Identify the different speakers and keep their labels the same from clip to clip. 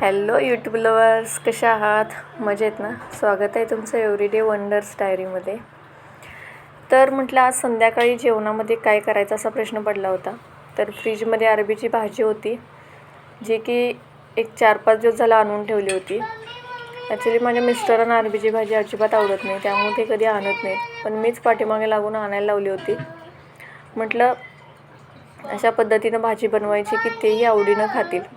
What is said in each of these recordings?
Speaker 1: Hello YouTube lovers कशा आहात? मजेत ना? स्वागत आहे तुमचं एव्हरीडे वंडर्स डायरीमध्ये तर म्हटलं आज संध्याकाळी जेवणामध्ये काय करायचा असा प्रश्न पडला होता. तर फ्रीजमध्ये अरबीची भाजी होती जी की एक चार पाच दिवस झाला आणून ठेवली होती. ॲक्च्युली माझ्या मिस्टरांना अरबीची भाजी अजिबात आवडत नाही त्यामुळे ते कधी आणत नाहीत. पण मीच पाठीमागे लागून आणायला लावली होती. म्हटलं अशा पद्धतीनं भाजी बनवायची की तेही आवडीनं खातील.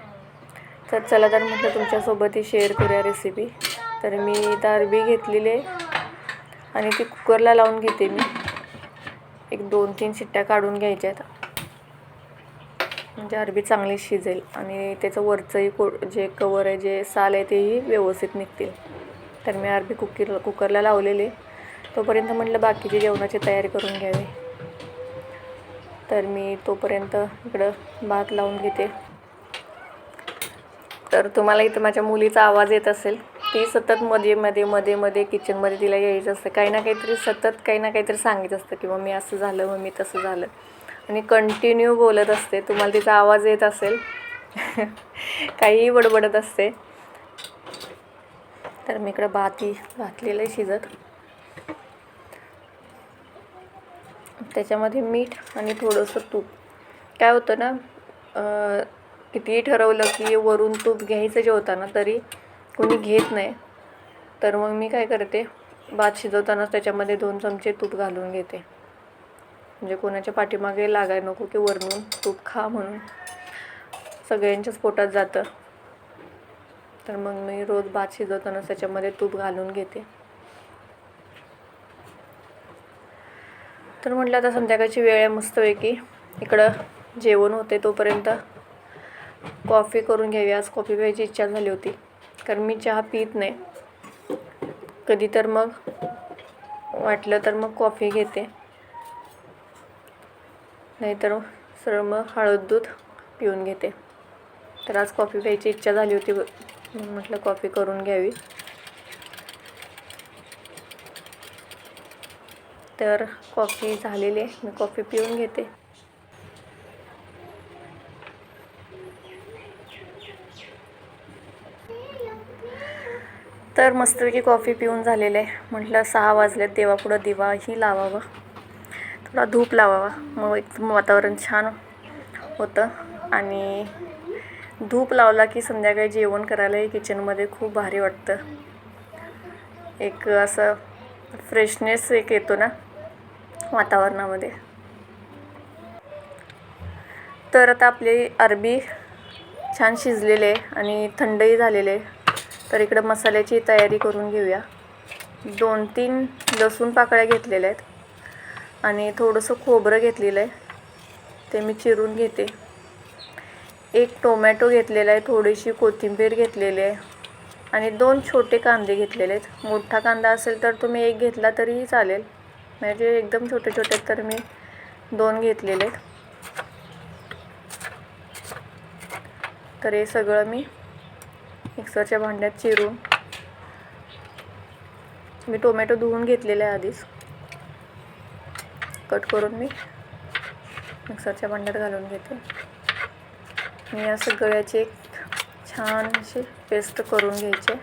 Speaker 1: तर चला तर म्हटलं तुमच्यासोबतही शेअर करूया रेसिपी तर मी इथं अरबी घेतलेली आहे. आणि ती कुकरला लावून घेते मी. एक दोन तीन शिट्ट्या काढून घ्यायच्या आहेत. म्हणजे अरबी चांगली शिजेल. आणि त्याचं वरचंही को जे कवर आहे जे साल आहे तेही व्यवस्थित निघतील. तर मी अरबी कुकीर कुकरला लावलेले तोपर्यंत म्हटलं बाकीची जेवणाची तयारी करून घ्यावी. तर मी तोपर्यंत इकडं भात लावून घेते. तर तुम्हाला इथं माझ्या मुलीचा आवाज येत असेल. ती सतत मध्ये मध्ये मध्ये मध्ये किचनमध्ये तिला यायचं असतं. काही ना काहीतरी सतत काही ना काहीतरी सांगित असतं किंवा मी असं झालं मग मी तसं झालं. आणि कंटिन्यू बोलत असते. तुम्हाला तिचा आवाज येत असेल. काहीही बडबडत असते. तर मी इकडं भाती घातलेलं आहे शिजत. त्याच्यामध्ये मीठ आणि थोडंसं तूप. काय होतं ना कितीही ठरवलं की वरून तूप घ्यायचं जेवताना तरी कोणी घेत नाही. तर मग मी काय करते भात शिजवतानाच त्याच्यामध्ये दोन चमचे तूप घालून घेते. म्हणजे कोणाच्या पाठीमागे लागाय नको की वरून तूप खा म्हणून. सगळ्यांच्याच पोटात जातं. तर मग मी रोज भात शिजवतानाच त्याच्यामध्ये तूप घालून घेते. तर म्हटलं आता संध्याकाळची वेळ आहे मस्तपैकी इकडं जेवण होते तोपर्यंत. कॉफी करून घ्यावी. आज कॉफी प्यायची इच्छा झाली होती. कारण मी चहा पित नाही. कधी तर मग वाटलं तर मग कॉफी घेते. नाहीतर सरळ मग हळद दूध पिऊन घेते. तर आज कॉफी प्यायची इच्छा झाली होती. म्हटलं कॉफी करून घ्यावी. तर कॉफी झालेली आहे. मी कॉफी पिऊन घेते. तर मस्तपैकी कॉफी पिऊन झालेलं. आहे म्हटलं सहा वाजल्यात देवापुढं दिवाही लावावा. थोडा धूप लावावा. मग एकदम वातावरण छान होतं. आणि धूप लावला की संध्याकाळी जेवण करायलाही किचनमध्ये खूप भारी वाटतं. एक असं फ्रेशनेस एक येतो ना वातावरणामध्ये. तर आता आपली अरबी छान शिजलेले आहे आणि थंडही झालेले. आहे तर इकडं मसाल्याची तयारी करून घेऊया. दोन तीन लसूण पाकळ्या घेतलेल्या आहेत. आणि थोडंसं खोबरं घेतलेलं आहे. ते मी चिरून घेते. एक टोमॅटो घेतलेला आहे थोडीशी कोथिंबीर घेतलेली आहे. आणि दोन छोटे कांदे घेतलेले आहेत. मोठा कांदा असेल तर तुम्ही एक घेतला तरीही चालेल. म्हणजे एकदम छोटे छोटे तर मी दोन घेतलेले आहेत. तर हे सगळं मी मिक्सरच्या भांड्यात चिरून मी टोमॅटो धुवून घेतलेले आहे आधीच. कट करून मी मिक्सरच्या भांड्यात घालून घेते. मी या सगळ्याची एक छान अशी पेस्ट करून घ्यायची.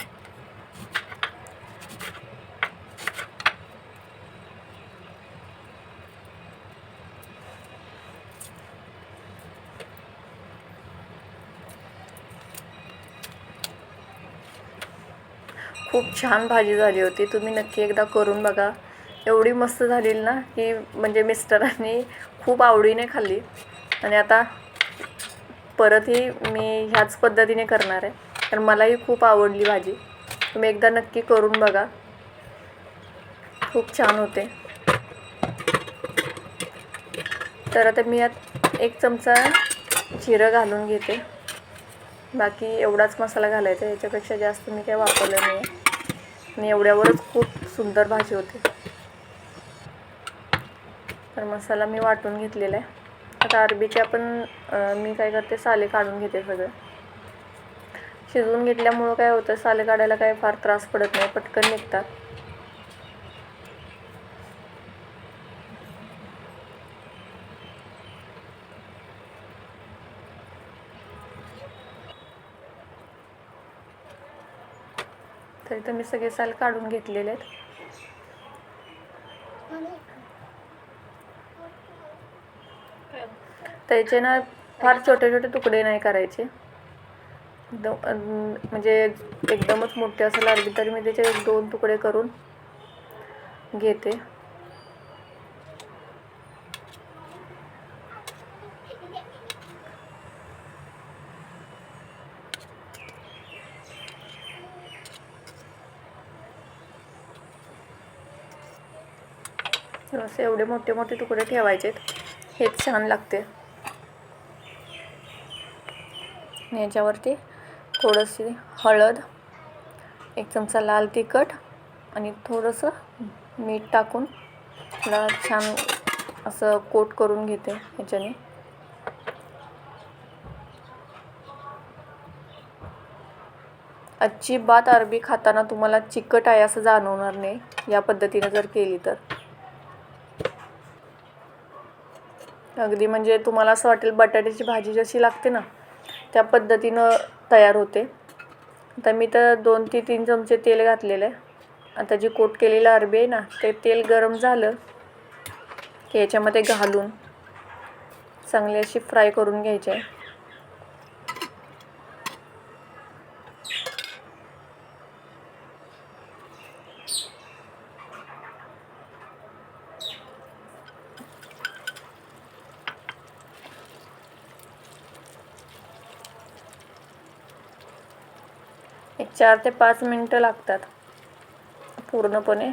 Speaker 1: खूप छान भाजी झाली होती. तुम्ही नक्की एकदा करून बघा. एवढी मस्त झालेली ना की म्हणजे मिस्टरांनी खूप आवडीने खाल्ली. आणि आता परतही मी ह्याच पद्धतीने करणार आहे. कारण मलाही खूप आवडली भाजी. तुम्ही एकदा नक्की करून बघा. खूप छान होते. तर आता मी यात एक चमचा जिरं घालून घेते. बाकी एवढाच मसाला घालायचा. याच्यापेक्षा जास्त मी काही वापरलं नाही आहे आणि एवढ्यावरच खूप सुंदर भाजी होते. तर मसाला मी वाटून घेतलेला आहे. आता अरबीचे आपण मी काय करते साले काढून घेते सगळं. शिजवून घेतल्यामुळं काय होतं साले काढायला काय फार त्रास पडत नाही पटकन निघतात. तरी तर मी सगळे साल काढून घेतलेले आहेत. त्याचे ना फार छोटे छोटे तुकडे नाही करायचे. एकदम म्हणजे एकदमच मोठे असेल अर्धी तरी मी त्याचे दोन तुकडे करून घेते. असे एवढे मोठे मोठे तुकडे ठेवायचे हेच छान लागते. आणि याच्यावरती थोडंशी हळद एक चमचा लाल तिखट आणि थोडंसं मीठ टाकून थोडा छान असं कोट करून घेते ह्याच्याने अजिबात अरबी खाताना तुम्हाला चिकट आहे असं जाणवणार नाही. या पद्धतीनं जर केली तर. अगदी म्हणजे तुम्हाला असं वाटेल बटाट्याची भाजी जशी लागते ना त्या पद्धतीनं तयार होते. आता मी तर दोन ते तीन चमचे तेल घातलेलं आहे. आता जी कोट केलेलं अरबी आहे ना ते तेल गरम झालं की याच्यामध्ये घालून चांगली अशी फ्राय करून घ्यायची आहे. चार ते पाच मिनटं लागतात. पूर्णपणे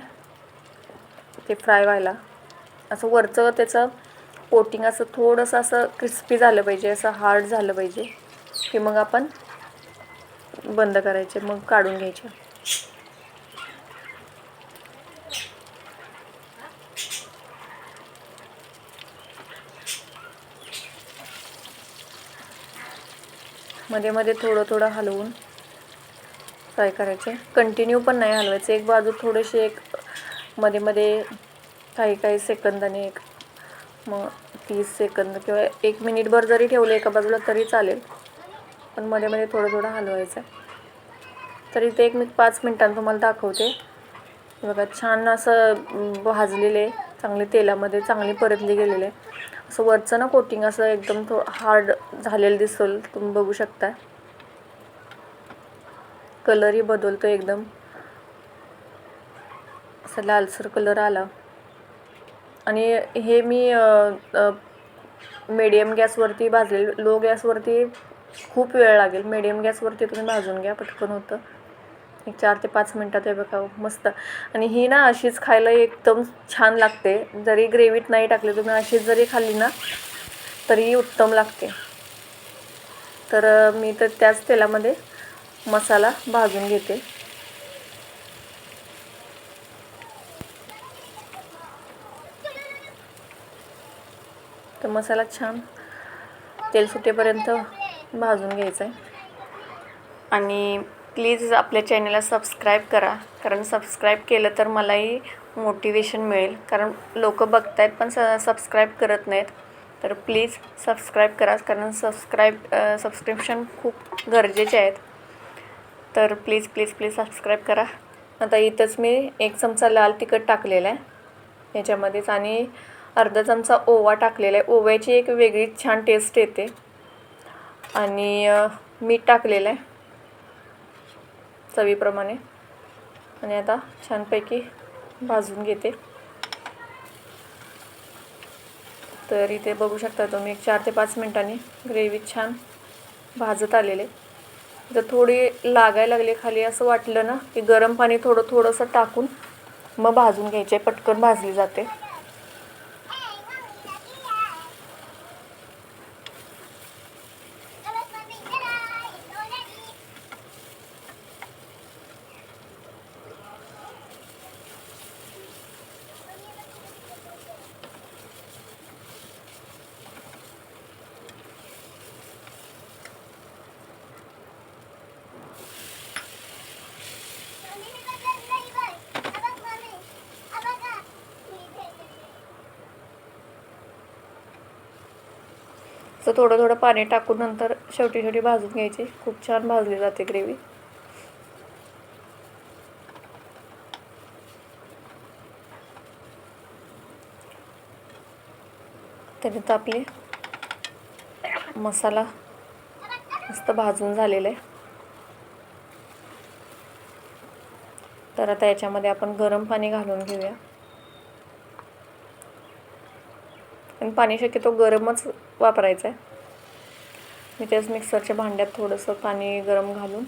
Speaker 1: ते फ्राय व्हायला. असं वरचं त्याचं कोटिंग असं थोडंसं असं क्रिस्पी झालं पाहिजे असं हार्ड झालं पाहिजे की मग आपण बंद करायचे मग काढून घ्यायचे. मध्ये मध्ये थोडं थोडं हलवून फ्राय करायचे. कंटिन्यू पण नाही हलवायचे. एक बाजू थोडेसे एक मध्ये मध्ये काही काही सेकंदाने एक मग तीस सेकंद किंवा एक मिनिटभर जरी ठेवले एका बाजूला तरी चालेल. पण मध्ये मध्ये थोडं थोडं हलवायचं. आहे तरी ते एक मी पाच मिनटांनी तुम्हाला दाखवते. बघा छान असं भाजलेले चांगले तेलामध्ये चांगले परतले गेलेले. असं वरचं ना कोटिंग असं एकदम थो हार्ड झालेलं दिसेल. तुम्ही बघू शकता. कलरही बदलतो एकदम. असा लालसर कलर आला. आणि हे मी मीडियम गॅसवरती भाजले लो गॅसवरती खूप वेळ लागेल. मीडियम गॅसवरती तुम्ही भाजून घ्या पटकन होतं. एक चार ते पाच मिनटात आहे बघा मस्त. आणि ही ना अशीच खायला एकदम छान लागते. जरी ग्रेव्हीत नाही टाकली तुम्ही अशीच जरी खाल्ली ना तरी उत्तम लागते. तर मी तर त्याच तेलामध्ये मसाला भाजून घेते. तर मसाला छान तेल सुटेपर्यंत भाजून घ्यायचा आहे आणि प्लीज आपल्या चॅनलला सबस्क्राईब करा. कारण सबस्क्राईब केलं तर मलाही मोटिवेशन मिळेल. कारण लोक बघत आहेत पण स सबस्क्राईब करत नाहीत. तर प्लीज सबस्क्राईब करा. कारण सबस्क्राईब सबस्क्रिप्शन खूप गरजेचे आहेत. तर प्लीज प्लीज प्लीज सबस्क्राईब करा. आता इथंच मी एक चमचा लाल तिखट टाकलेला आहे. याच्यामध्येच आणि अर्धा चमचा ओवा टाकलेला आहे. ओव्याची एक वेगळीच छान टेस्ट येते. आणि मीठ टाकलेलं आहे. चवीप्रमाणे. आणि आता छानपैकी भाजून घेते. तर इथे बघू शकता तुम्ही एक चार ते पाच मिनटांनी ग्रेव्ही छान भाजत आलेले जर थोडी लागायला लागली खाली असं वाटलं ना की गरम पाणी थोडं थोडंसं टाकून मग भाजून घ्यायचे पटकन भाजली जाते. थोडं थोडं पाणी टाकून नंतर शेवटी शेवटी भाजून घ्यायची. खूप छान भाजली जाते ग्रेव्ही. त्याने आपले मसाला मस्त भाजून झालेला आहे. तर आता याच्यामध्ये आपण गरम पाणी घालून घेऊया. आणि पाणी शक्यतो गरमच वापरायचं आहे. मी तेच मिक्सरच्या भांड्यात थोडंसं पाणी गरम घालून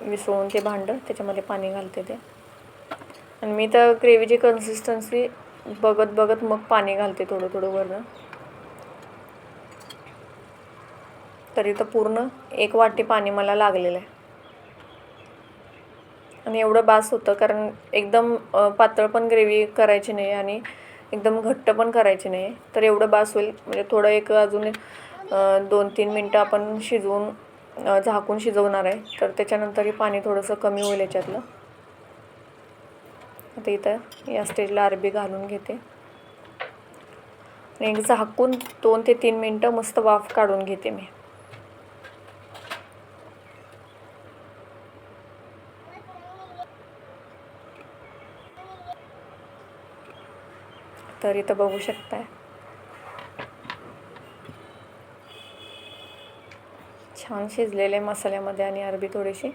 Speaker 1: विसळून ते भांडं त्याच्यामध्ये पाणी घालते ते. आणि मी तर ग्रेव्हीची कन्सिस्टन्सी बघत बघत मग पाणी घालते थोडं थोडं वरनं. तरी तर पूर्ण एक वाटी पाणी मला लागलेलं आहे. आणि एवढं बास होतं कारण एकदम पातळ पण ग्रेव्ही करायची नाही आणि एकदम घट्ट पण करायची नाही. तर एवढं बास होईल. म्हणजे थोडं एक अजून दोन तीन मिनटं आपण शिजवून झाकून शिजवणार आहे. तर त्याच्यानंतरही पाणी थोडंसं कमी होईल याच्यातलं. आता इथं या स्टेजला अरबी घालून घेते. आणि एक झाकून दोन ते तीन मिनटं मस्त वाफ काढून घेते मी. तर इथं बघू शकताय. छान शिजलेले मसाल्यामध्ये आणि अरबी थोडीशी.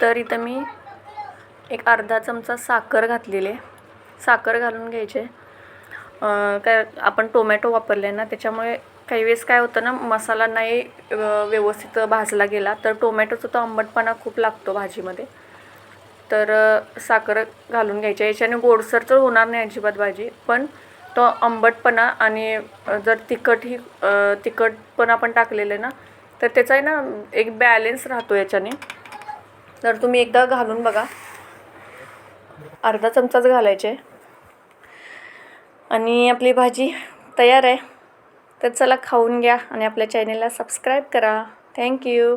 Speaker 1: तर इथं मी एक अर्धा चमचा साखर घातलेली आहे. साखर घालून घ्यायचे काय आपण टोमॅटो वापरले ना त्याच्यामुळे काही वेळेस काय होतं ना मसाला नाही व्यवस्थित भाजला गेला तर टोमॅटोचा तो आंबटपणा खूप लागतो भाजीमध्ये. तर साखर घालून घ्यायची याच्याने गोडसर तर होणार नाही अजिबात भाजी पण तो आंबटपणा आणि जर तिखटही तिखटपणा पण टाकलेलं ना तर त्याचा आहे ना एक बॅलेन्स राहतो याच्याने. तर तुम्ही एकदा घालून बघा. अर्धा चमचाच घालायचे. आणि आपली भाजी तयार आहे. तर चला खाऊन घ्या आणि आपल्या चॅनेलला सबस्क्राईब करा. थँक्यू